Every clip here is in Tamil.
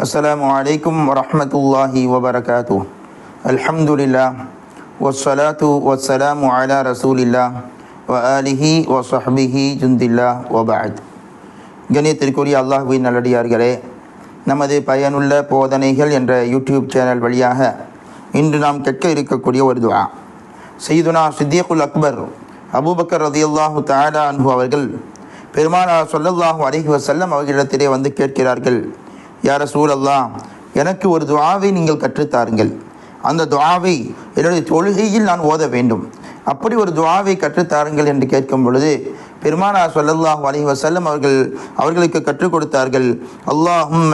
السلام عليكم ورحمة الله وبركاته الحمد لله والصلاة والسلام على رسول الله وآله وصحبه جند الله وبعد கணியத்திற்குரிய அல்லாஹுவின் நல்லடியார்களே நமது பயனுள்ள போதனைகள் என்ற யூடியூப் சேனல் வழியாக இன்று நாம் கேட்க இருக்கக்கூடிய ஒரு துவா செய்துனா சித்தியகுல் அக்பர் அபூபக்கர் ரதியல்லாஹு தஆலா அன்ஹு அவர்கள் பெருமானார் ஸல்லல்லாஹு அலைஹி வஸல்லம் அவர்களிடத்திலே வந்து கேட்கிறார்கள் யார சூழல்லா எனக்கு ஒரு துவாவை நீங்கள் கற்றுத்தாருங்கள். அந்த துவாவை என்னுடைய தொழுகையில் நான் ஓத வேண்டும். அப்படி ஒரு துவாவை கற்றுத்தாருங்கள் என்று கேட்கும் பொழுது பெருமானார் சொல்லல்லாஹ் அலி வசல்லம் அவர்கள் அவர்களுக்கு கற்றுக் கொடுத்தார்கள் அல்லாஹும்ம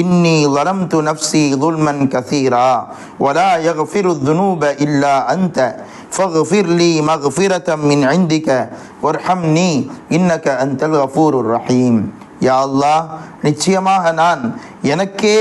இன்னி வலம் து நப்சி துல்மன் கசீரா வலா யஃபிரு துனூப இல்லா அந்த ஃபஃபிர் லி மஃபிரதம் மின் ஐந்திக்க ஒர்ஹம் நீ இன்னக்க அந்தல் கஃபூர் ரஹீம். யா நிச்சயமாக நான் எனக்கே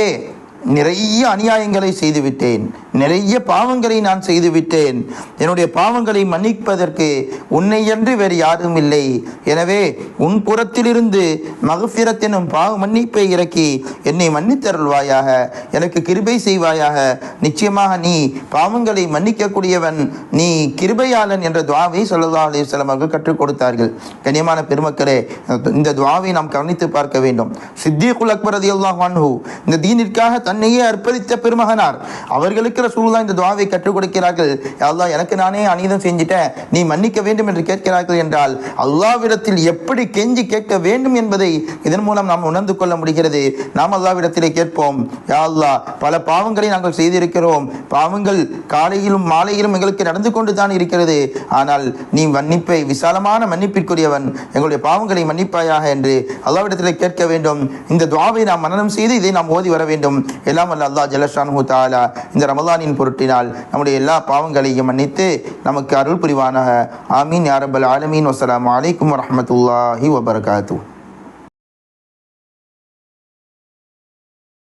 நிறைய அநியாயங்களை செய்துவிட்டேன். நிறைய பாவங்களை நான் செய்துவிட்டேன். என்னுடைய பாவங்களை மன்னிப்பதற்கு உன்னை என்று வேறு யாரும் இல்லை. எனவே உன் புறத்திலிருந்து மகஃபிரத் பாவ மன்னிப்பை இறக்கி என்னை மன்னித்தருள்வாயாக. எனக்கு கிருபை செய்வாயாக. நிச்சயமாக நீ பாவங்களை மன்னிக்கக்கூடியவன். நீ கிருபையாளன் என்ற துவாவை சொல்லல்லா அலிஸ்லாம் அவர்கள் கற்றுக் கொடுத்தார்கள். கனியமான பெருமக்களே இந்த துவாவை நாம் கவனித்து பார்க்க வேண்டும். சித்திகுல் அக்பர் அதி அல்லாஹ் இந்த தீனிற்காக தன்னையே அர்ப்பணித்த பெருமகனார். அவர்களுக்கு ரசூலுல்லாஹ் இந்த துவாவை கற்றுக் கொடுக்கிறார்கள். அல்லாஹ் எனக்கு நானே அநீதம் செஞ்சிட்டேன். நீ மன்னிக்க வேண்டும் என்று கேட்கிறார்கள் என்றால் அல்லாவிடத்தில் எப்படி கெஞ்சி கேட்க வேண்டும் என்பதை இதன் மூலம் நாம் உணர்ந்து கொள்ள முடிகிறது. நாம் அல்லாவிடத்திலே கேட்போம் யா பல பாவங்களை நாங்கள் செய்திருக்கிறோம். பாவங்கள் காலையிலும் மாலையிலும் எங்களுக்கு நடந்து கொண்டு தான் இருக்கிறது. ஆனால் நீ மன்னிப்பை விசாலமான மன்னிப்பிற்குரியவன் எங்களுடைய பாவங்களை மன்னிப்பாயாக என்று அல்லாவிடத்திலே கேட்க வேண்டும். இந்த துவாவை நாம் மனனம் செய்து இதை நாம் ஓதி வர வேண்டும். எல்லாம் அல்ல அல்லாஹ் ஜலஷானு தாலா இந்த ரமதானின் பொருட்டினால் நம்முடைய எல்லா பாவங்களையும் மன்னித்து நமக்கு அருள் புரிவானாக. ஆமீன் யாரபல் ஆலமீன். வசலாம் அலைக்கும் வரமத்துல்லாஹி வபரகாத்தூ